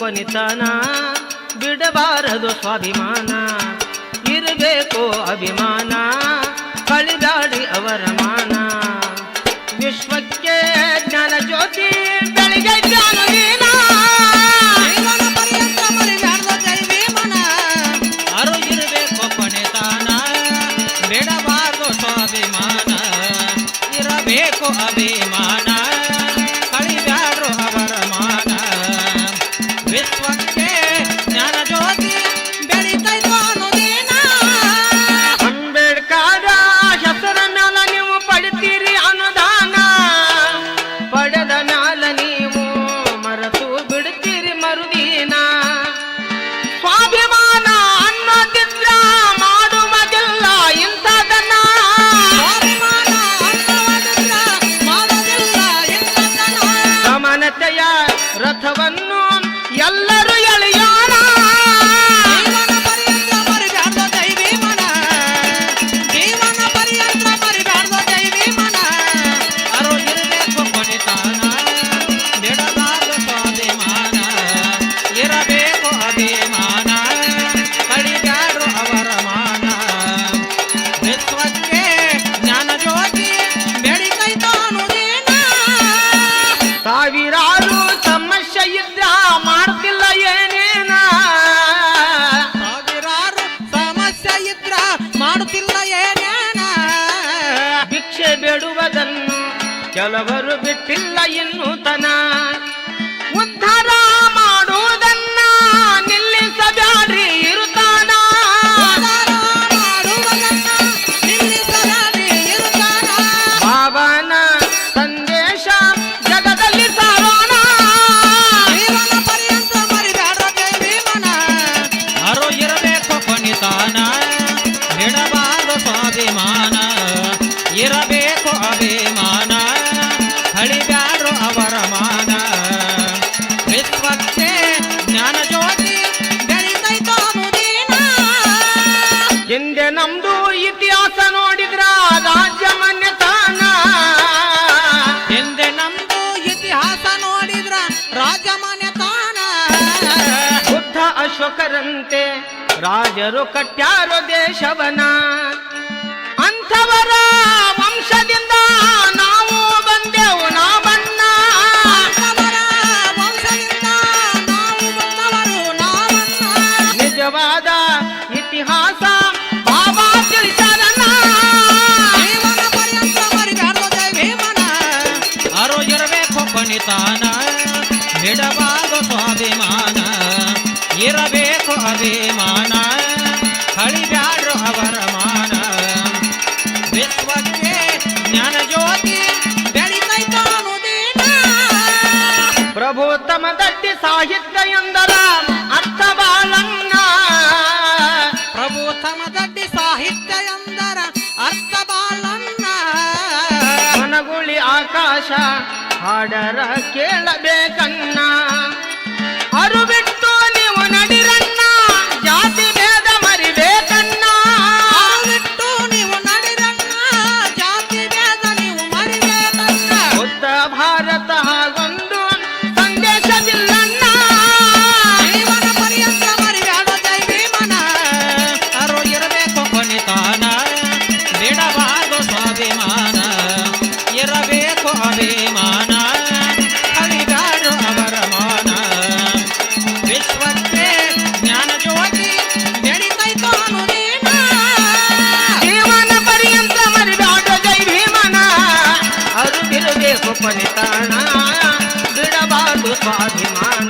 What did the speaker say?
ಕೊನಿತನ ಬಿಡಬಾರದು ಸ್ವಾಭಿಮಾನ ಇರಬೇಕು ಅಭಿಮಾನ ಕಳಿದಾಡಿ ಅವರ ಮಾನ ವಿಶ್ವಕ್ಕೆ ಜ್ಞಾನ ಜ್ಯೋತಿ ಬೆಳಿಗ್ಗೆ ಜ್ಞಾನ ನೀನ. ಜೀವನ ಪರ್ಯಂತ ಮರಿಬ್ಯಾಡ್ದು ದೈವಿ ಮನ ಅರು ಇರಬೇಕು ಕೊನೆತಾನ ಬಿಡಬಾರ್ದು ಸ್ವಾಭಿಮಾನ ಇರಬೇಕು ಅಭಿಮಾನ ಕೆಲವರು ಬಿಟ್ಟಿಲ್ಲ ಇನ್ನು ತನ. ಉದ್ಧಾರ ಮಾಡುವುದನ್ನ ನಿಲ್ಲಿಸಬ್ಯಾಡ್ರಿ ಇರುತ್ತಾನ. ಬಾಬನ ಸಂದೇಶ ಜಗದಲ್ಲಿ ಸಾರೋಣ. ಜೀವನ ಪರ್ಯಂತ ಮರಿದಾರ ದೇವಿ ಮನ. ಅರು ಇರಬೇಕು ಕೊನಿತಾನ ಅವರ ಮಾನ. ವಿಶ್ವಕ್ಕೆ ಜ್ಞಾನ ಜ್ಯೋತಿ ಹಿಂದೆ ನಮ್ದು ಇತಿಹಾಸ ನೋಡಿದ್ರ ರಾಜ್ಯ ಮನ್ಯತಾನ ಹಿಂದೆ ನಮ್ದು ಇತಿಹಾಸ ನೋಡಿದ್ರ ರಾಜಮಾನ್ಯತಾನ ಬುದ್ಧ ಅಶೋಕರಂತೆ ರಾಜರು ಕಟ್ಟ್ಯಾರೋ ದೇಶವನ. ಅಂಥವರ ವಂಶದಿಂದ ಇರಬೇಕು ಬಿಡಬಾರದು ಸ್ವಾಭಿಮಾನ, ಇರಬೇಕು ಅಭಿಮಾನ, ಹಳಿಬ್ಯಾಡ್ರು ಅವರ ಮಾನ. ವಿಶ್ವಕ್ಕೆ ಜ್ಞಾನ ಜ್ಯೋತಿ ಅನ್ನೋದೇನ ಪ್ರಭು ತಮ ದಟ್ಟಿ ಸಾಹಿತ್ಯ ಎಂದರ ಅರ್ಥ ಬಾಲಂಗ ಪ್ರಭು ತಮದಡ್ಡಿ ಸಾಹಿತ್ಯ ಎಂದರ ಅರ್ಥ ಬಾಲಂಗ ಮನಗುಳಿ ಆಕಾಶ ಹಾಡರ ಕೇಳಬೇಕನ್ನ. ಅರು ಬಿರಬೇಕು ಕೊನಿತಾಣ ಬಿಡಬಾರ್ದು ಸ್ವಾಭಿಮಾನ ಇರಬೇಕು ಅಭಿಮಾನ